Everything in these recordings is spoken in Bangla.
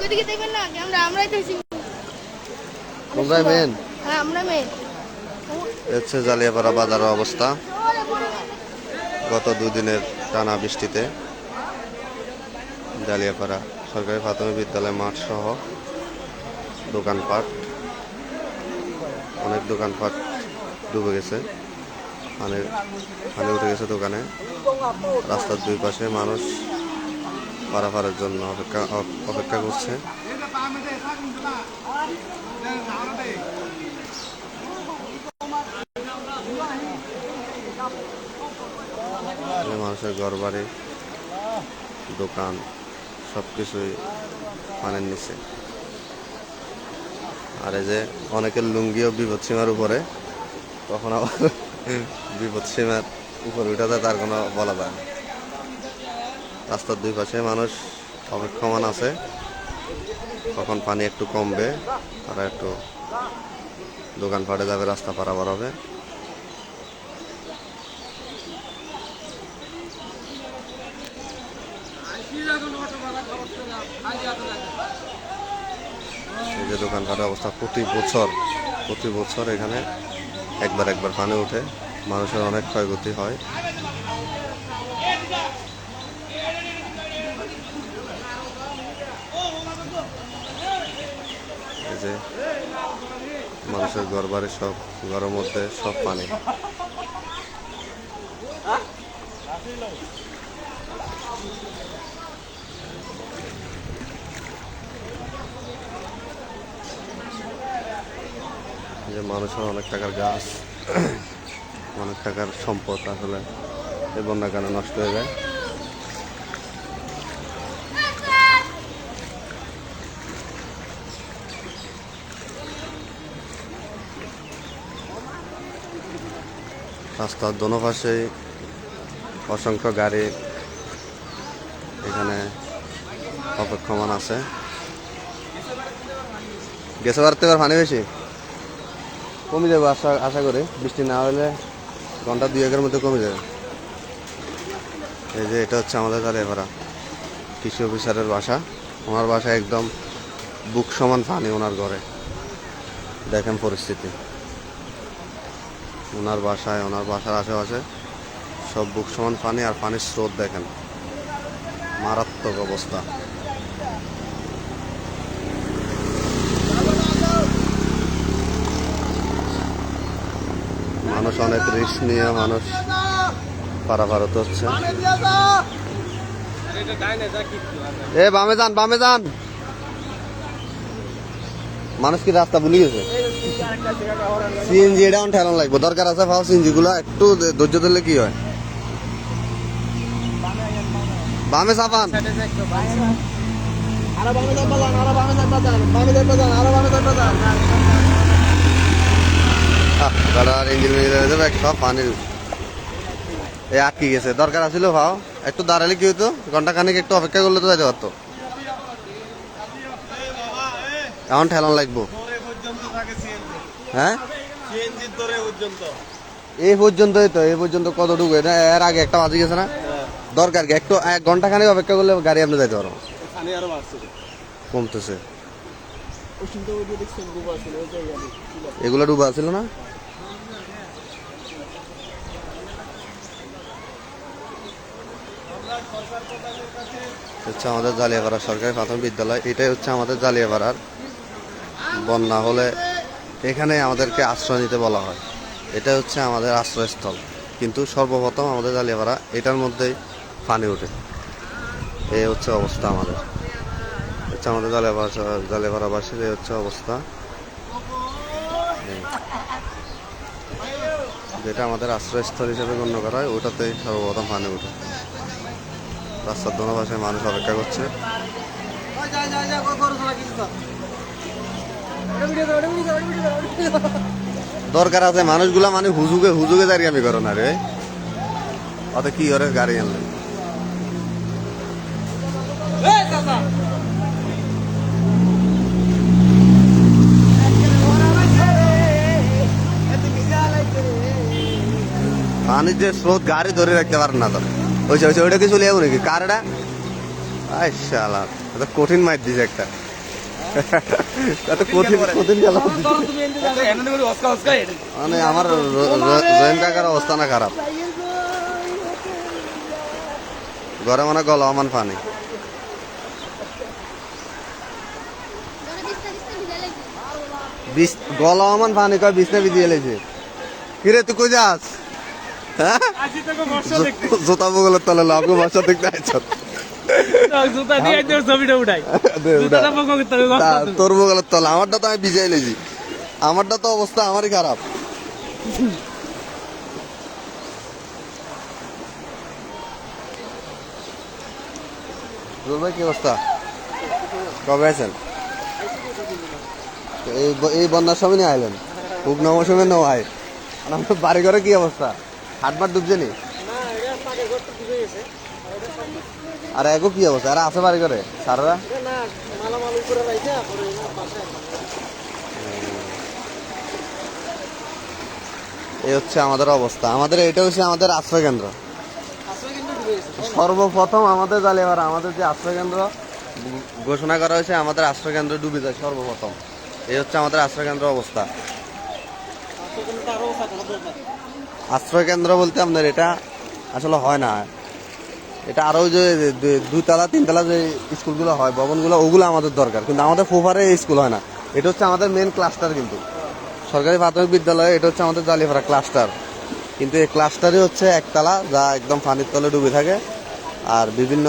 আমাকে দিকে দেখবেন না আমরা আমরাই তো চিনি। মেন হ্যাঁ আমরা মেয়ে হচ্ছে জালিয়াপাড়া বাজারের অবস্থা। গত দুদিনের টানা বৃষ্টিতে জালিয়াপাড়া সরকারি প্রাথমিক বিদ্যালয় মাঠ সহ দোকানপাট অনেক দোকানপাট ডুবে গেছে। পানি পানি উঠে গেছে দোকানে। রাস্তার দুই পাশে মানুষ পারাপারের জন্য অপেক্ষা অপেক্ষা করছে। মানুষের ঘর বাড়ি দোকান সব কিছুই পানির নিচে। আর এই যে অনেকের লুঙ্গিও বিপদ সীমার উপরে তখন আবার বিপদ সীমার উপরে উঠাতে তার কোনো বলা যায় না। রাস্তার দুই পাশে মানুষ অপেক্ষমান আছে। কখন পানি একটু কমবে, তারা একটু দোকানপাটে যাবে, রাস্তা পারাবার হবে। এই যে দোকানপাটের অবস্থা প্রতি বছর প্রতি বছর এখানে একবার একবার পানি ওঠে। মানুষের অনেক ক্ষয়ক্ষতি হয়। যে মানুষের ঘর বাড়ি সব, ঘরের মধ্যে সব পানি। যে মানুষের অনেক টাকার গাছ, অনেক টাকার সম্পদ আসলে এই বন্যার কারণে নষ্ট হয়ে যায়। রাস্তার দোনো পাশেই অসংখ্য গাড়ি এখানে অপেক্ষমান আছে। গেছে বাড়তে এবার পানি বেশি? কমে যাবে আশা আশা করি। বৃষ্টি না হলে ঘণ্টা দুই একের মধ্যে কমে যাবে। এই যে এটা হচ্ছে আমাদের কালিয়াপাড়া কৃষি অফিসারের বাসা। ওনার বাসা একদম বুক সমান পানি ওনার ঘরে। দেখেন পরিস্থিতি। ওনার বাসায় ওনার বাসার আশেপাশে সব বুক সমান পানি আর পানির স্রোত দেখেন। মারাত্মক অবস্থা। মানুষ অনেক রিস্ক নিয়ে মানুষ পারাপার হচ্ছে। এ বামে যান বামে যান। মানুষ কি রাস্তা ভুলে গেছে? সিএনজি এটা ঠেলান লাগবে। দরকার আছে ভাও সিএনজি গুলো একটু ধৈর্য ধরলে কি হয়? বামে চাপান। আটকে গেছে। দরকার আছিল ভাও, একটু দাঁড়ালে কি হতো ঘণ্টা খানিক একটু অপেক্ষা করলে তো যাইতে পারতো। এখন ঠেলান লাগবো। হ্যাঁ? এই পর্যন্তই তো এই পর্যন্ত কত ঢুকে এর আগে একটা বাজে গেছে না? দরকার কি? একটু, এক ঘণ্টা খানিক অপেক্ষা করলে গাড়ি আপনি যাইতে পারো কমতেছে। এগুলো ডুবা ছিল না? হচ্ছে আমাদের জালিয়াপাড়া সরকারি প্রাথমিক বিদ্যালয়, এটাই হচ্ছে আমাদের জালিয়াপাড়ার বন্যা হলে এখানে আমাদেরকে আশ্রয় নিতে বলা হয়। এটা হচ্ছে আমাদের আশ্রয়স্থল। কিন্তু সর্বপ্রথম আমাদের জালিয়াপাড়া এটার মধ্যেই পানি ওঠে। এই হচ্ছে অবস্থা আমাদের। হচ্ছে আমাদের জালিয়াপাড়া জালিয়াপাড়াবাসীর এই হচ্ছে অবস্থা। যেটা আমাদের আশ্রয়স্থল হিসেবে গণ্য করা হয়, ওটাতেই সর্বপ্রথম পানি ওঠে। রাস্তার দোনো পাশে মানুষ অপেক্ষা করছে। দরকার আছে, মানুষগুলা মানে হুজুগে দাঁড়িয়ে আমি করো না রে। অত কি করে গাড়ি আনলেন পানির যে স্রোত গাড়ি ধরে রাখতে পারেন না তো ওইছে ওইটা কি চলে যাব নাকি? কার এটা আই শালা কঠিন মাইর দিছে একটা। এত কঠিন কঠিন গেল মানে আমার রহিম কাকার অবস্থা না খারাপ। ঘরে মানে গলা অমান পানি। গলা পানি কয় বিছনা বিদিয়ে লেছে কিরে তুই কই যাস? হ্যাঁ? জোতা বগলের তলে লাভ বর্ষা দেখতে আইছ। তোর বগলের তলে আমারটা তো আমি ভিজাই লেছি। আমারটা তো অবস্থা আমারই খারাপ। ভাই কি অবস্থা? কবে আছেন এই বন্যার সময় নিয়ে আইলেন। খুব নমসময় আর আমার বাড়ি ঘরে কি অবস্থা? হাটবার ডুবছে নি? আর এগো কি অবস্থা? আর আছে বাড়ি ঘরে সারারা এই হচ্ছে আমাদের অবস্থা। আমাদের এটা হচ্ছে আমাদের আশ্রয় কেন্দ্র। আসলে কিন্তু ডুবে গেছে সর্বপ্রথম আমাদের জালিয়াবাড়া আমাদের যে আশ্রয় কেন্দ্র ঘোষণা করা হয়েছে, আমাদের আশ্রয় কেন্দ্র ডুবে যায় সর্বপ্রথম। এই হচ্ছে আমাদের আশ্রয় কেন্দ্র অবস্থা। আসলে কিন্তু আরও সাধারণ দরকার আশ্রয় কেন্দ্র বলতে আপনার এটা আসলে হয় না। এটা আরও যে দুতলা তিনতলা যে স্কুলগুলো হয়, ভবনগুলো, ওগুলো আমাদের দরকার। কিন্তু আমাদের ফুফারে স্কুল হয় না। এটা হচ্ছে আমাদের মেন ক্লাস্টার কিন্তু। সরকারি প্রাথমিক বিদ্যালয় এটা হচ্ছে আমাদের জালিয়াপাড়া ক্লাস্টার কিন্তু এই ক্লাস্টারই হচ্ছে একতলা, যা একদম পানির তলে ডুবে থাকে। আর বিভিন্ন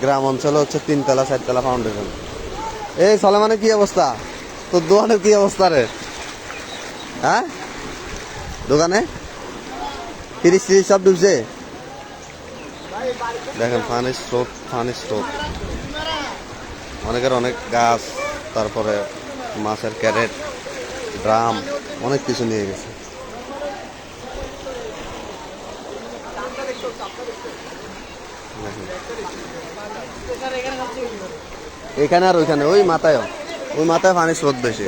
গ্রাম অঞ্চলে হচ্ছে তিনতলা, চারতলা ফাউন্ডেশন এই সলেমানের কি অবস্থা? তোর দোকানের কি অবস্থা রে? হ্যাঁ? দোকানে? তিরিশ তিরিশ সব ডুবছে? দেখেন পানির স্রোত পানির স্রোত অনেকের অনেক গাছ, তারপরে মাছের ক্যারেট, ড্রাম, অনেক কিছু নিয়ে গেছে। এখানে আর ওইখানে, ওই মাথায় ওই মাথায় পানির স্রোত বেশি।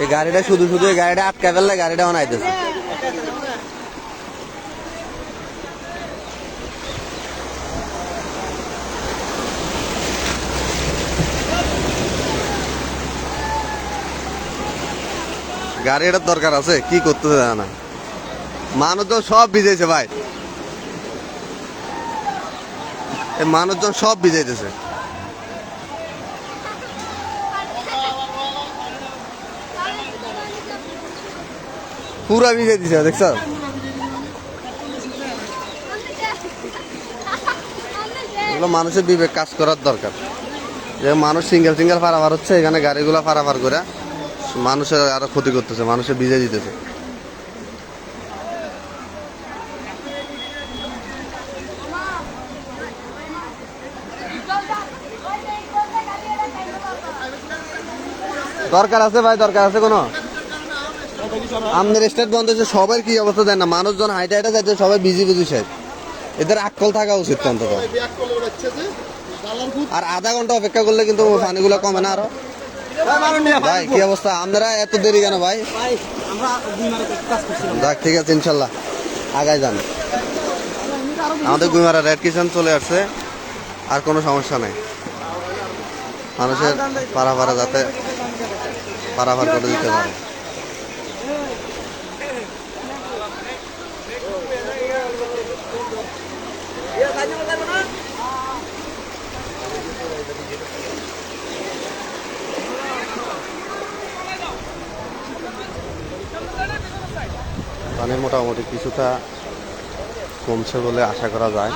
এই গাড়িটা শুধু শুধু এই গাড়িটা আটকা ফেললে গাড়িটা অনাইতেছে গাড়িটার দরকার আছে, কি করতেছে না। মানুষজন সব ভিজেছে ভাই। মানুষজন সব ভিজাইতেছে পুরা ভিজাই দিছে, দেখছ? এগুলো মানুষের বিবেক কাজ করার দরকার। যে মানুষ সিঙ্গেল সিঙ্গেল পারাবার হচ্ছে, এখানে গাড়িগুলো পারাবার করে। মানুষের আরও ক্ষতি করতেছে, মানুষের ভিজে দিতেছে। দরকার আছে ভাই, দরকার আছে কোনো? আমাদের স্টেট বন্ধ হচ্ছে সবার কি অবস্থা দেয় না। মানুষজন হাইটে হাইটে যাচ্ছে, সবাই বিজি বিজি শেষ এদের আকল থাকা উচিত অন্তত। আর আধা ঘণ্টা অপেক্ষা করলে কিন্তু পানিগুলো কমে না আরও। ভাই কি অবস্থা? আপনারা এত দেরি কেন ভাই? যাক ঠিক আছে ইনশাল্লাহ। আগায় যান। আমাদের গুইমারা রেড কিচেন চলে আসছে। আর কোনো সমস্যা নেই। মানুষের পারাভারা যাতে পারাভার করে দিতে পারে। পানি মোটামুটি কিছুটা কমছে বলে আশা করা যায়।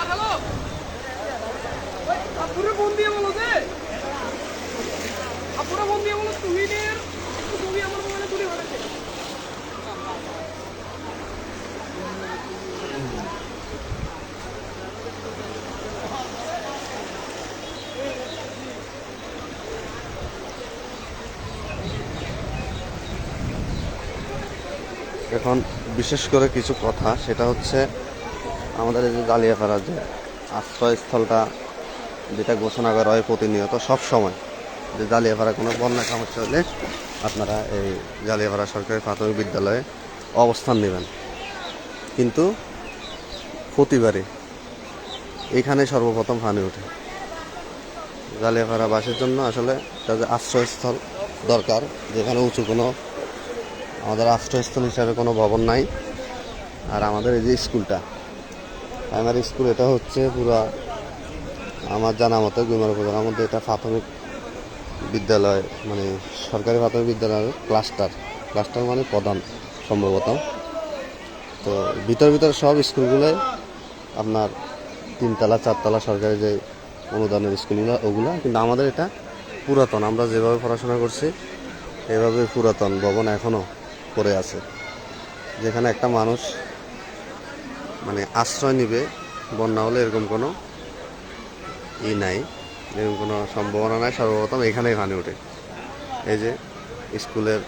এখন বিশেষ করে কিছু কথা, সেটা হচ্ছে আমাদের এই যে জালিয়াপাড়া যে আশ্রয়স্থলটা, যেটা ঘোষণা করা হয় প্রতিনিয়ত সব সময়, যে জালিয়াপাড়া কোনো বন্যা সমস্যা হলে আপনারা এই জালিয়াপাড়া সরকারি প্রাথমিক বিদ্যালয়ে অবস্থান নেবেন। কিন্তু প্রতিবারই এখানে সর্বপ্রথম পানি ওঠে। জালিয়াপাড়া বাসের জন্য আসলে তাদের আশ্রয়স্থল দরকার, যেখানে উঁচু কোনো আমাদের আশ্রয়স্থল হিসাবে কোনো ভবন নাই। আর আমাদের এই যে স্কুলটা প্রাইমারি স্কুল এটা হচ্ছে পুরা আমার জানা মতো গুমার উপজেলার মধ্যে এটা প্রাথমিক বিদ্যালয় মানে সরকারি প্রাথমিক বিদ্যালয়ের ক্লাস্টার ক্লাস্টার মানে প্রধান সম্ভবত। তো ভিতর ভিতর সব স্কুলগুলোই আপনার তিনতলা, চারতলা সরকারি যে অনুদানের স্কুলগুলো, ওগুলো। কিন্তু আমাদের এটা পুরাতন। আমরা যেভাবে পড়াশোনা করছি, এভাবে পুরাতন ভবন এখনও পড়ে আছে। যেখানে একটা মানুষ মানে আশ্রয় নিবে, বন্যা হলে এরকম কোনো ই নাই, এরকম কোনো সম্ভাবনা নাই, সর্বপ্রথম এখানেই পানি ওঠে এই যে স্কুলের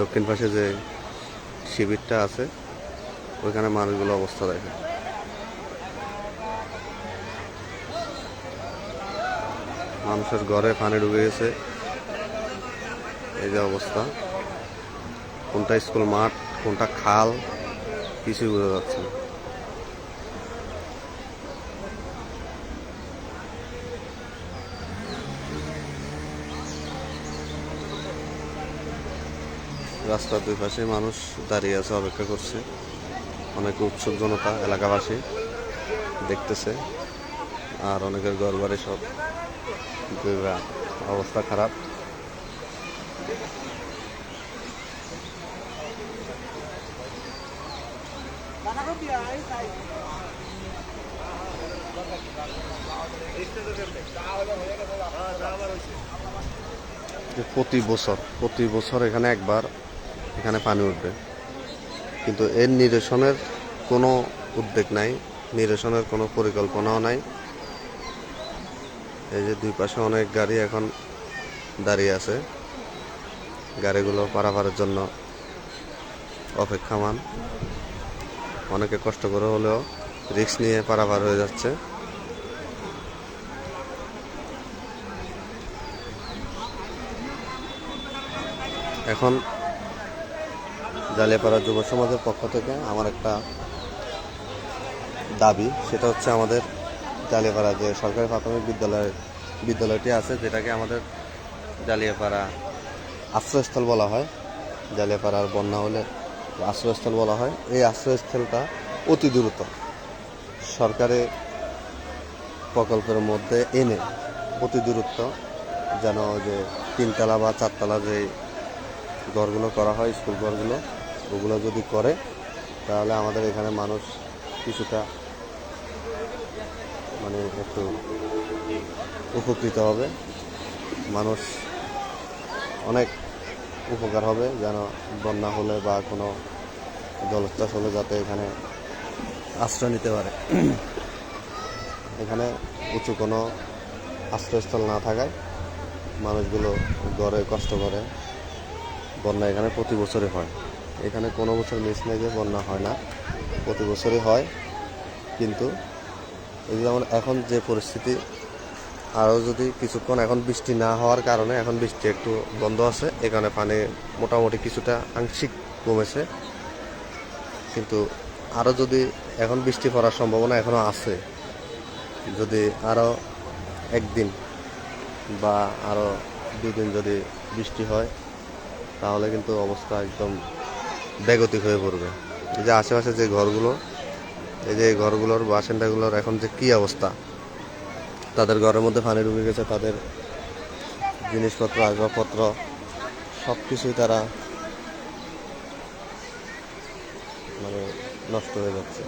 দক্ষিণ পাশে যে শিবিরটা আছে, ওইখানে মানুষগুলো অবস্থা দেখে। মানুষের ঘরে পানি ঢুকে গেছে। এই যে অবস্থা। কোনটা স্কুল মাঠ, কোনটা খাল কিছুই বোঝা যাচ্ছে না। রাস্তার দুই পাশে মানুষ দাঁড়িয়ে আছে, অপেক্ষা করছে। অনেক উৎসুক জনতা এলাকাবাসী দেখতেছে, আর অনেকের ঘর বাড়ি সব অবস্থা খারাপ। প্রতি বছর প্রতি বছর এখানে একবার এখানে পানি উঠবে। কিন্তু এর নিরসনের কোনো উদ্বেগ নাই, নিরসনের কোনো পরিকল্পনাও নাই। এই যে দুই পাশে অনেক গাড়ি এখন দাঁড়িয়ে আছে। গাড়িগুলো পারাপারের জন্য অপেক্ষামান। অনেকে কষ্ট করে হলেও রিক্স নিয়ে পারাপার হয়ে যাচ্ছে। এখন জালিয়াপাড়া যুব সমাজের পক্ষ থেকে আমার একটা দাবি, সেটা হচ্ছে আমাদের জালিয়াপাড়া যে সরকারি প্রাথমিক বিদ্যালয়, বিদ্যালয়টি আছে, যেটাকে আমাদের জালিয়াপাড়া আশ্রয়স্থল বলা হয়। জালিয়াপাড়ার বন্যা হলে আশ্রয়স্থল বলা হয়, এই আশ্রয়স্থলটা অতি দ্রুত সরকারি প্রকল্পের মধ্যে এনে অতি দূরত্ব যেন যে তিনতলা বা চারতলা যে ঘরগুলো করা হয়, স্কুল ঘরগুলো, ওগুলো যদি করে, তাহলে আমাদের এখানে মানুষ কিছুটা মানে একটু উপকৃত হবে। মানুষ অনেক উপকার হবে যেন বন্যা হলে বা কোনো জলোচ্ছ্বাস হলে যাতে এখানে আশ্রয় নিতে পারে। এখানে উঁচু কোনো আশ্রয়স্থল না থাকায় মানুষগুলো গড়ে কষ্ট করে। বন্যা এখানে প্রতি বছরই হয়। এখানে কোনো বছর মিস নেই যে বন্যা হয় না। প্রতি বছরই হয়। কিন্তু এই যেমন এখন যে পরিস্থিতি আরও যদি কিছুক্ষণ এখন বৃষ্টি না হওয়ার কারণে এখন বৃষ্টি একটু বন্ধ আছে এখানে পানি মোটামুটি কিছুটা আংশিক কমেছে। কিন্তু আরও যদি এখন বৃষ্টি পড়ার সম্ভাবনা এখনও আছে, যদি আরও একদিন বা আরও দুদিন যদি বৃষ্টি হয়, তাহলে কিন্তু অবস্থা একদম বেগতিক হয়ে পড়বে। এই যে আশেপাশে যে ঘরগুলো, এই যে ঘরগুলোর বাসিন্দাগুলোর এখন যে কী অবস্থা তাদের ঘরের মধ্যে পানি ঢুকে গেছে, তাদের জিনিসপত্র, আসবাবপত্র সব কিছুই তারা মানে নষ্ট হয়ে যাচ্ছে।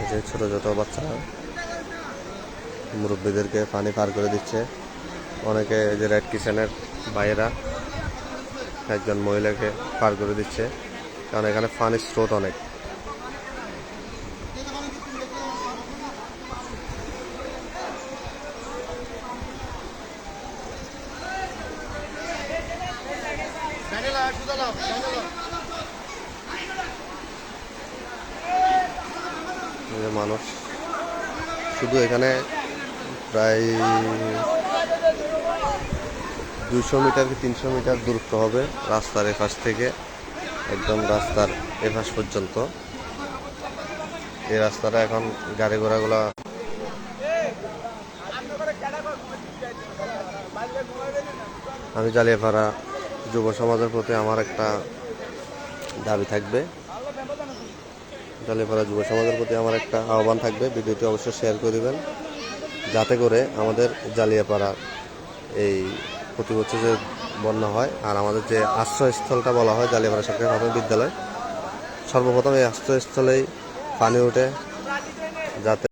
এই যে ছোটো ছোটো বাচ্চারা মুরব্বীদেরকে পানি পার করে দিচ্ছে। অনেকে যে রেড কিচেনের ভাইয়েরা একজন মহিলাকে পার করে দিচ্ছে। কারণ এখানে পানির স্রোত অনেক। মানুষ, শুধু এখানে প্রায় দুশো মিটার কি তিনশো মিটার দূরত্ব হবে রাস্তার এপাশ থেকে, একদম রাস্তার এপাশ পর্যন্ত। এই রাস্তাটা এখন গাড়ি ঘোড়াগুলা আমি জালিয়াপাড়া যুব সমাজের প্রতি আমার একটা দাবি থাকবে। জালিয়াপাড়া যুব সমাজের প্রতি আমার একটা আহ্বান থাকবে। ভিডিওটি অবশ্যই শেয়ার করে দিবেন। যাতে করে আমাদের জালিয়াপাড়া এই প্রতি বছর যে বন্যা হয় আর আমাদের যে আশ্রয়স্থলটা বলা হয় জালিয়াপাড়া সরকারি প্রাথমিক বিদ্যালয়, সর্বপ্রথম এই আশ্রয়স্থলেই পানি ওঠে। যাতে